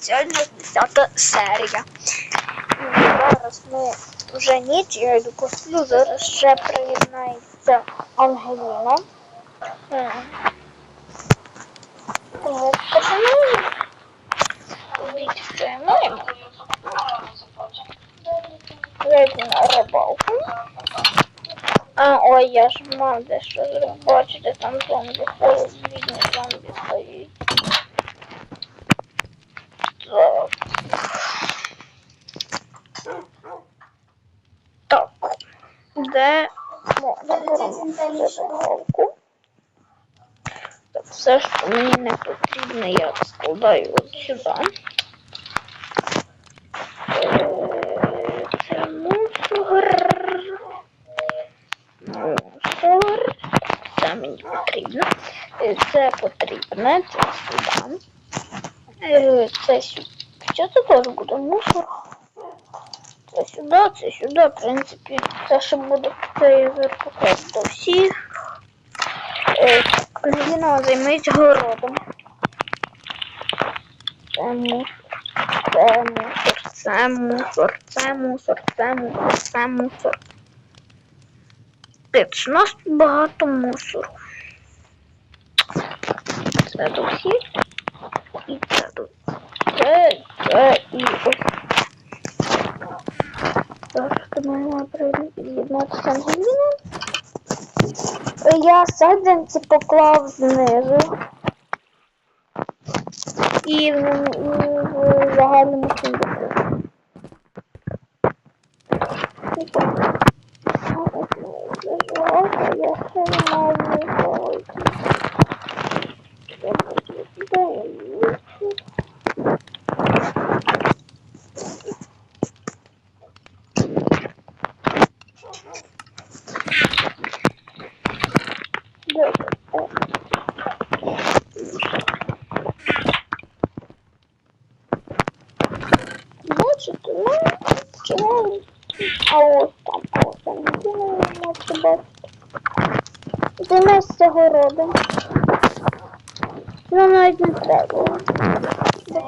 Сьогодні 10 серія. І Зараз ми вже ніч, я йду посплю, зараз ще приєднається Ангеліна. Відчинаємо. На рибалку. А, ой, я ж мав дещо. Бачите, там зомбі ходять, бідні зомбі стоїть. Так. Де можна? Так, все, що мені не потрібно, я складаю от сюди. Е, Це мусор. Мусор. Це мені потрібно. Е, Це потрібне, це сюди. Це сюди. Що це теж буде мусор? Це сюди, це сюди, в принципі, це ще буде телевізор до всіх. Ангеліна займається городом. Це мусор, це мусор, це мусор, це мусор, це мусор. Пиць, у нас тут багато мусору. Це до всіх. І ось. До мене приєднатися Ангеліна. Я саджанці поклав знизу. І в, і в загальному сундуку. Я ще не маю нікого. Бачите, ну, чому? А ось там, а ось там, де ви можете бачити. Ну, навіть не треба. Як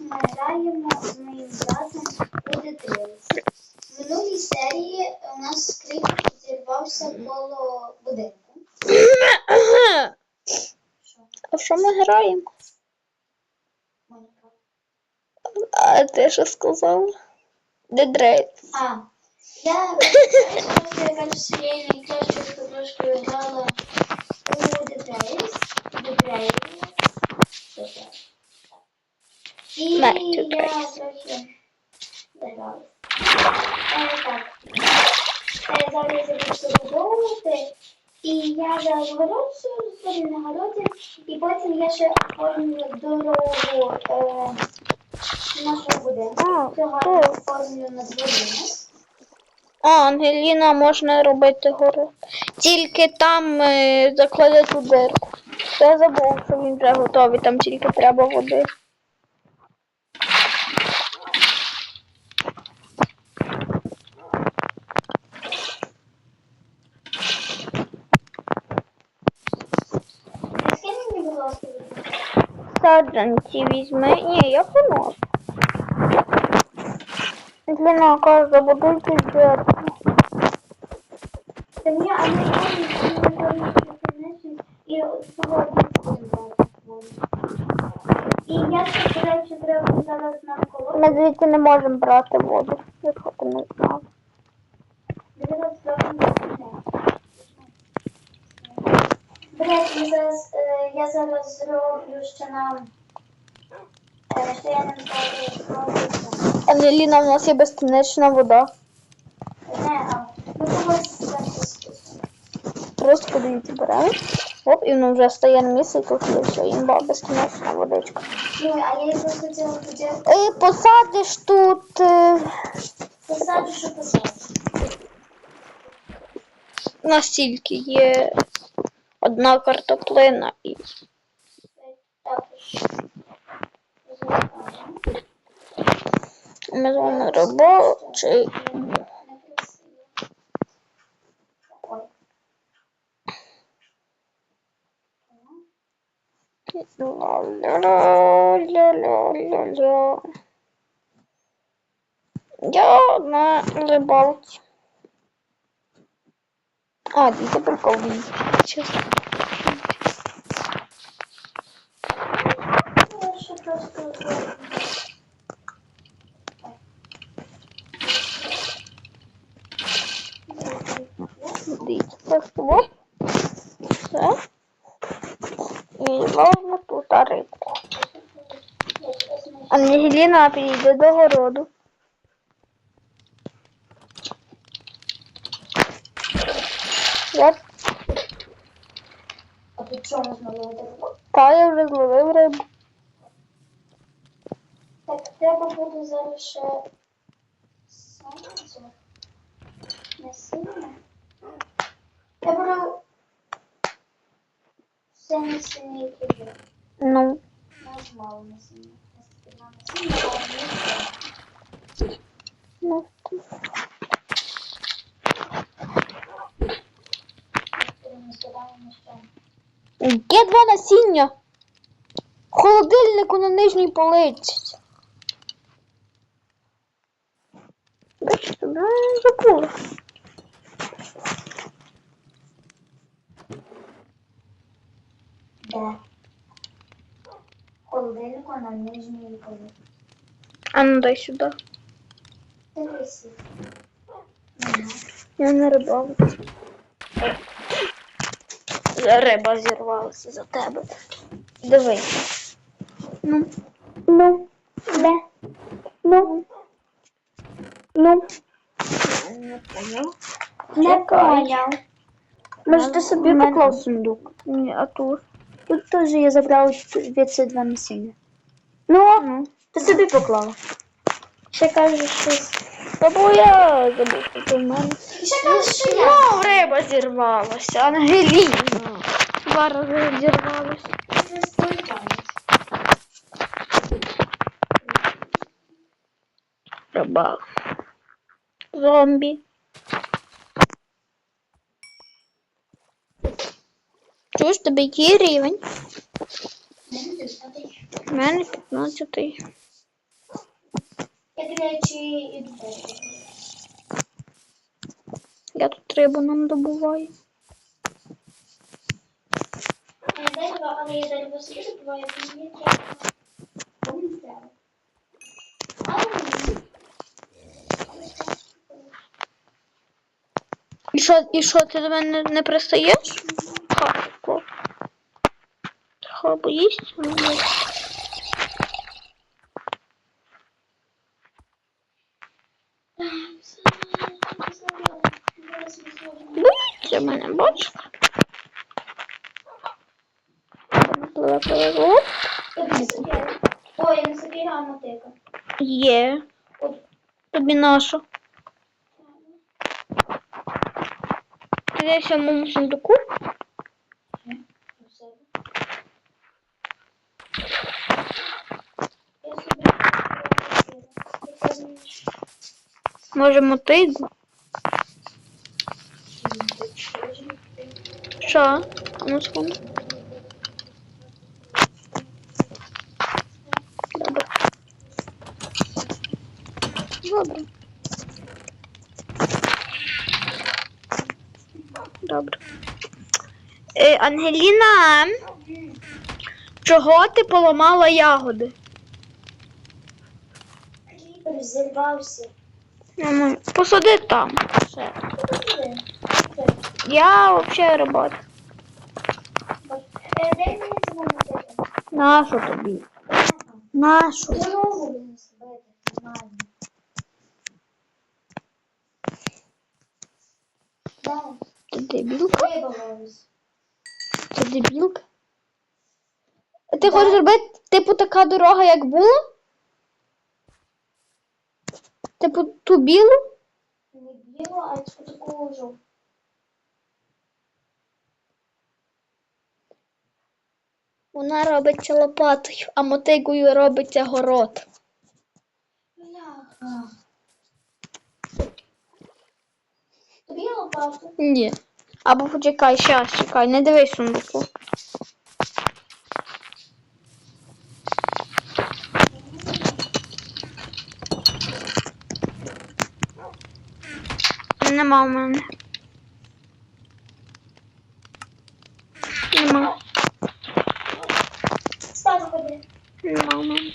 ми граємо з моїм братом у дитинці. В минулій серії у нас скрип зірвався коло будинку. Що? А в що ми граємо? Моніка? А ти що сказав? Де дрейд? А, я просто якась своєю найкращою подружкою грала у. Що це? І я трохи заграла. Е, Так. Е, Зараз я буду додумати. І я зараз город створю на городі, і потім я ще оформлю дорогу е, нашого будинку. Цього я оформлю на дворі. А, Ангеліна можна робити город. Тільки там е, закладе ту дирку. Я забув, що він вже готовий, там тільки треба води. Скинь мені, будь ласка, відео. Саджанці візьми. Ні, я поношу. Ангеліна каже, забудуйте дирку. Та ні, а ми можемо і І я ще, до речі, треба зараз нам колоти. Ми звідти не можемо брати воду, якщо ти не знав. Не. Речі, я зараз, я зараз зроблю ще нам, е, що я не зроблю. Ангеліна, в нас є безкінечна вода. Не, а, ну когось Просто подивіться, беремо. Оп, і воно вже стає на місце, тут є все, імба, безкінечна водичка. Ну, а я якось хотіла тоді І посадиш тут. е, посаджу, що посаджу. У є одна картоплина і ми з вами робочий. Ля-ля-ля-ля-ля. Я на рибалці. А, це прикол. Чесно. Я ще просто... Дивіться. Все. І ловимо тут рибку. Ангеліна підійде до городу. Я А що можна ловити рибу? та я вже зловив рибу. Так, треба буде зараз ще сонце. Насіння. Я беру все насіння, яке є. Ну, нас мало насіння. Нас насіння, а не ну. Є два насіння. В холодильнику на нижній полиці. Бачите, да, забула. Де? Холодильнику на нижній полі. А ну дай сюди. Дивись. Я не рибалці. Риба зірвалася за тебе. Диви. Ну. Ну. Де? Ну. Ну. Не поняв. Не поняв. Може, ти собі поклав сундук? Ні, а тут. Тут теж я забрала звідси два насіння. Ну, ти собі поклала. Ще кажеш щось. Бабу я забув, в мене. Ще кажеш, що я. Ну, риба зірвалася, Ангеліна. Два рази зірвалася. Рибак. Зомбі. Чуєш, тобі який рівень? У мене 15. Я, до речі, іду. Я тут рибу нам добуваю. Дерево, але я дерево собі добуваю, мені треба. Бо мені треба. Але мені. І що, і що ти до мене не пристаєш? Боїшся? Ну, ні. Боїться мене, бачиш? Ой, не сокира, а мотика. Є. Тобі наша. Ти десь в моєму сундуку? у себе. Я собі купила сокиру. Може мотигу? Що? Ну, сховай. Добре. Добре. Добре. Е, Ангеліна, чого ти поламала ягоди? Кліпер зірвався. Ну, Посади там. Все. Я взагалі робота. Е. Нащо тобі? Нащо? Дорогу нормально. Да, дебілка? Це дебілка? Ти хочеш зробити типу така дорога, як була? Типу ту білу? Не біло, а типу таку жовту. Вона робиться лопатою, а мотигою робиться город. Тобі лопату. Ні. Або почекай, щас, чекай, не дивись сундуку. Нема в мене. Нема. Нема в мене.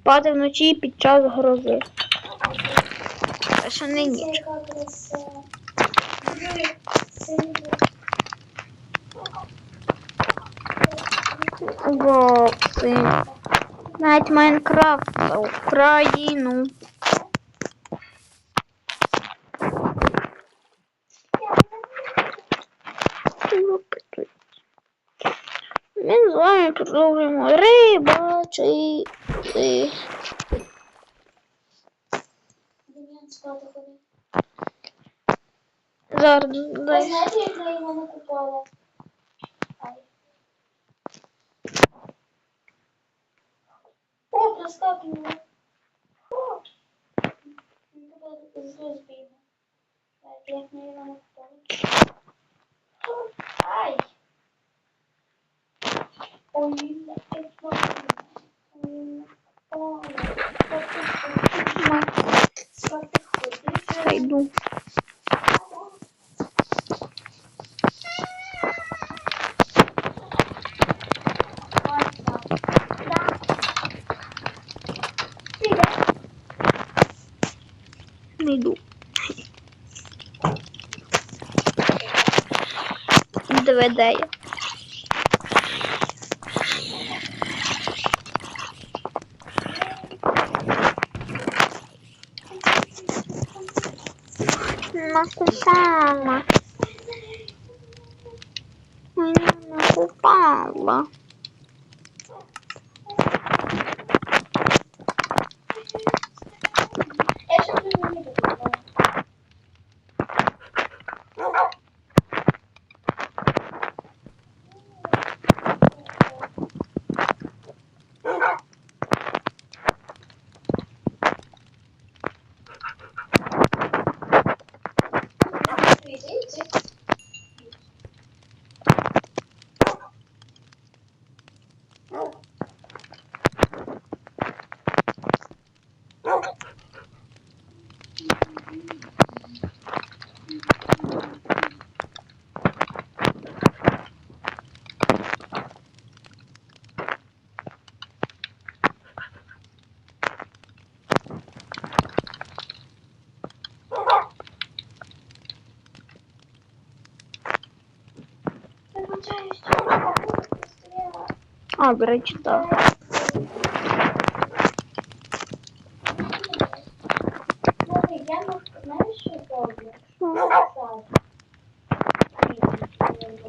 Спати вночі під час грози. А ніч. Вовси. Навіть Майнкрафт за Україну. Ми з вами продовжуємо рибачити. Спати ходи. Зараз А знаєте, як я його накупала? О, проскакнула. О. З розбігу. Так, як ми його накупала? Ай. Ой, я накупала. Ой, накупала. Спати ходи. Хай йду. Доведе я. Накупала. Мене накупала. Я ще не не буду. Вибачаюсь, що я не стояла. А, до речі, так. Я не де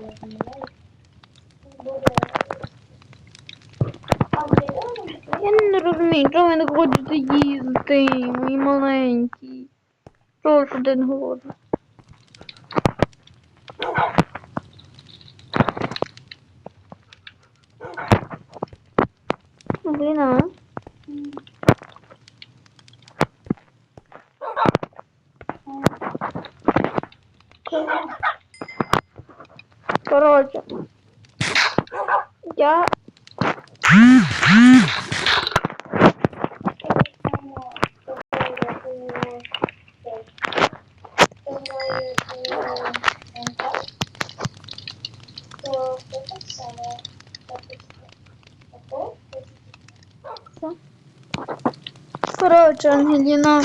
Я не розумію, чого ви не хочете їсти, мої маленькі. Що ж один голодний? Ну, Блін, а? Коротше. Я Коротше, Ангеліна.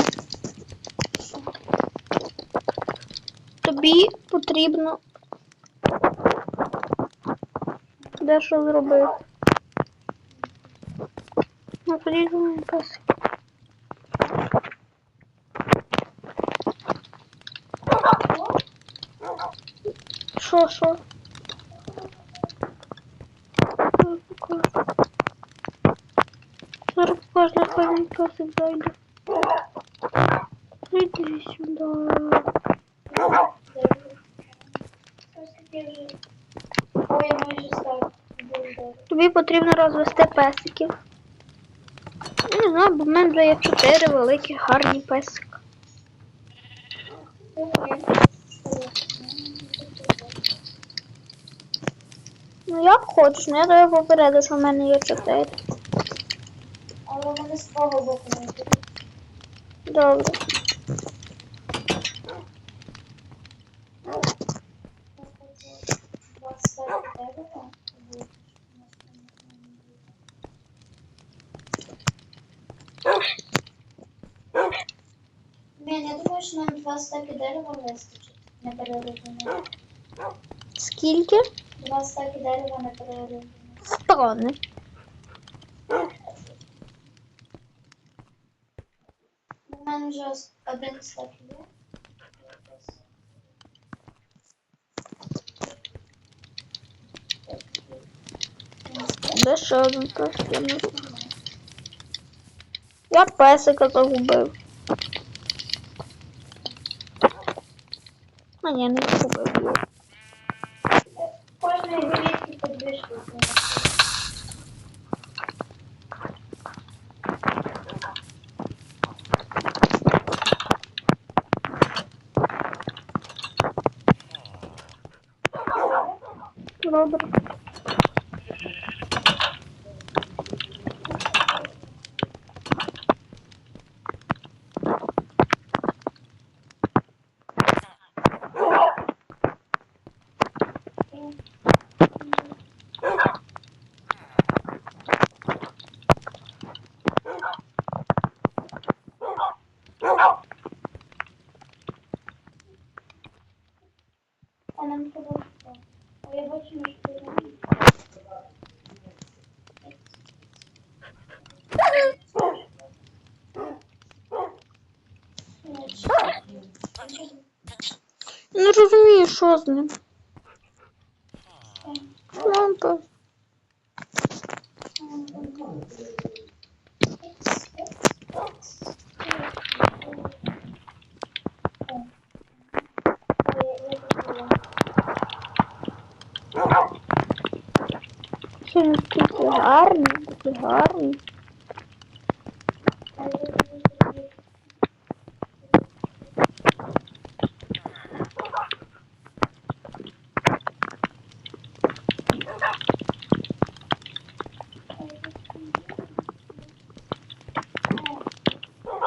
Тобі потрібно дещо зробити. Ну, тоді якась. Що, що? Зараз покажу. Зараз покажу, нехай він касик зайде. Іди сюди. Ой, я майже став. Дуже. Тобі потрібно розвести песиків. Не знаю, бо в мене вже є чотири великі гарні песики. Ну як хочеш, ну я тебе попереду, що в мене є чотири. Але вони з твого боку не. Добре. На перероблення. Скільки? Два стаки. Сторони. Вже ос- один ще один костюм? Я песика загубив. Ні, не його. Кожної галітки по дві штуки. Добре. А нам треба що? О, я бачу, що ти Не розумію, що з ним. Лампа. Що він такий гарний, такий гарний.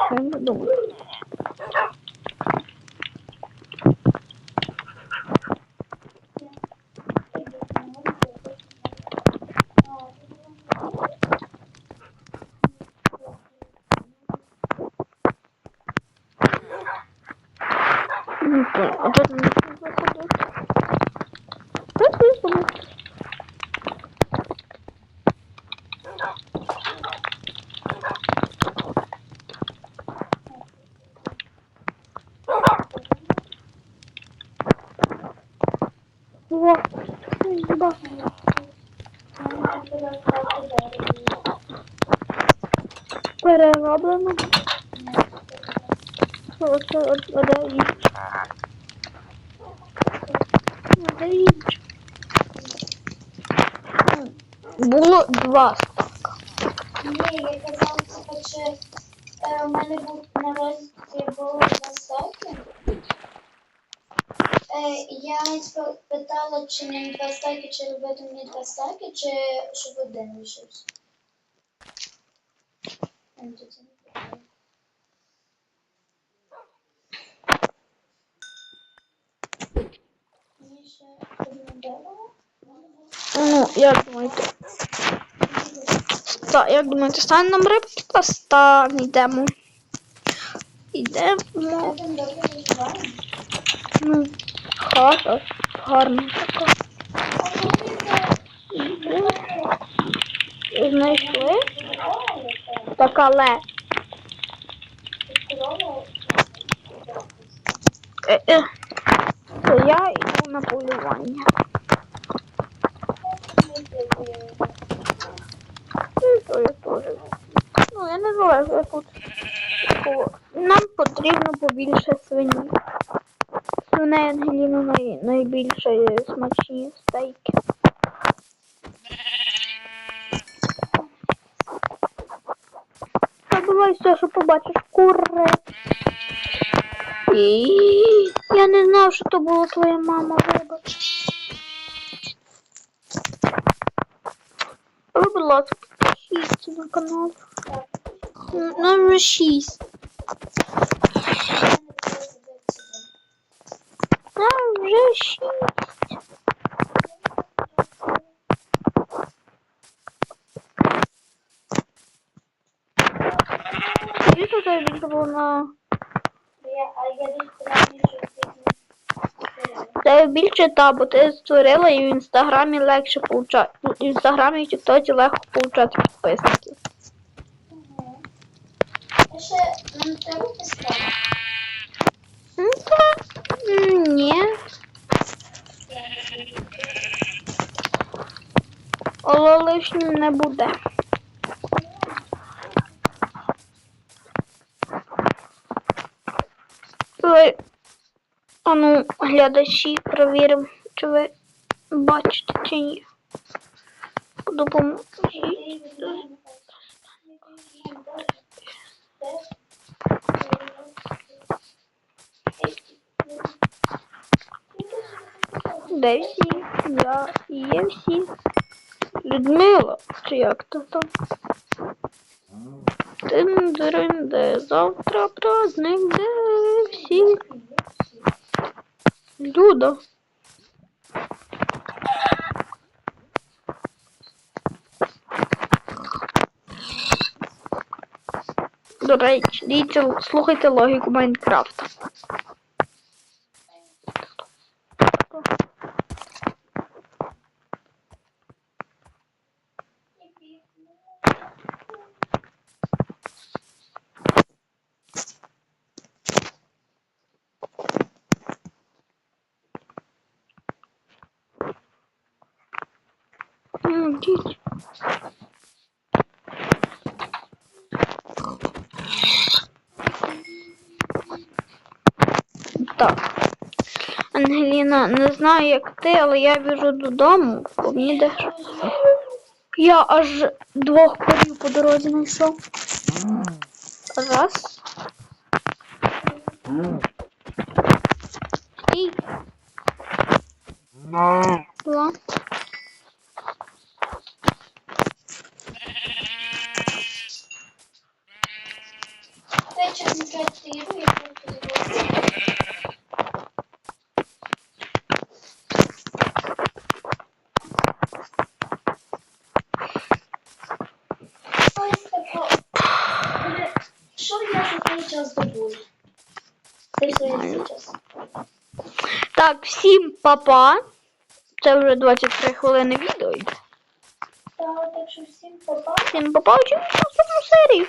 Що він думає? Не понял, а тут не заходить. Тут виходить. Во, ба. Перероблено. Оце оде річ. Оде річ. Було два стака. Ні, я типу, чи е, у мене був на розі було два стаки. Е, я питала, чи мені два стаки, чи робити мені два стаки, чи щоб один лишився. Одне дерево. Ну, як думаєте? Так, як думаєте, стане нам рибки та стане йдемо. Йдемо. Ну, хата. Гарна така. Знайшли? Так, але. Е, я йду на полювання. Ну, я не знаю, я тут. О, Нам потрібно побільше свині. Свиней Ангеліна най, найбільше є смачні стейки. Та бувай все, що побачиш кури. І я не знав, що то була твоя мама, вибач. Ви, будь ласка, підпишіться на канал. Ну, вже шість. А, вже шість. І тут я відбула. Я, а я десь Це більше та, бо ти створила і в інстаграмі легше получати. В інстаграмі і в тіктоці легко получати підписників. Ще нам треба писати. Ну так. Ні. Але лишнім не буде. Ви, а ну, глядачі, перевіримо, чи ви бачите чи ні. Допоможіть. Де всі? Я є всі. Людмила, чи як то там? Тин-дирин, де завтра праздник, де всі? Люда. До речі, дійте, слухайте логіку Майнкрафта. Так. Ангеліна, не знаю, як ти, але я біжу додому, бо мені дещо. Я аж двох корів по дорозі знайшов. Раз. І два. Ти через інтерактиву, я просто забула. Ось тако. Буде- Що я за цей час забула? Це все я за цей час. Так, всім папа. Це вже 23 хвилини відео. йде. Та, так що всім па-па. Всім папа, очікуємо наступну серію.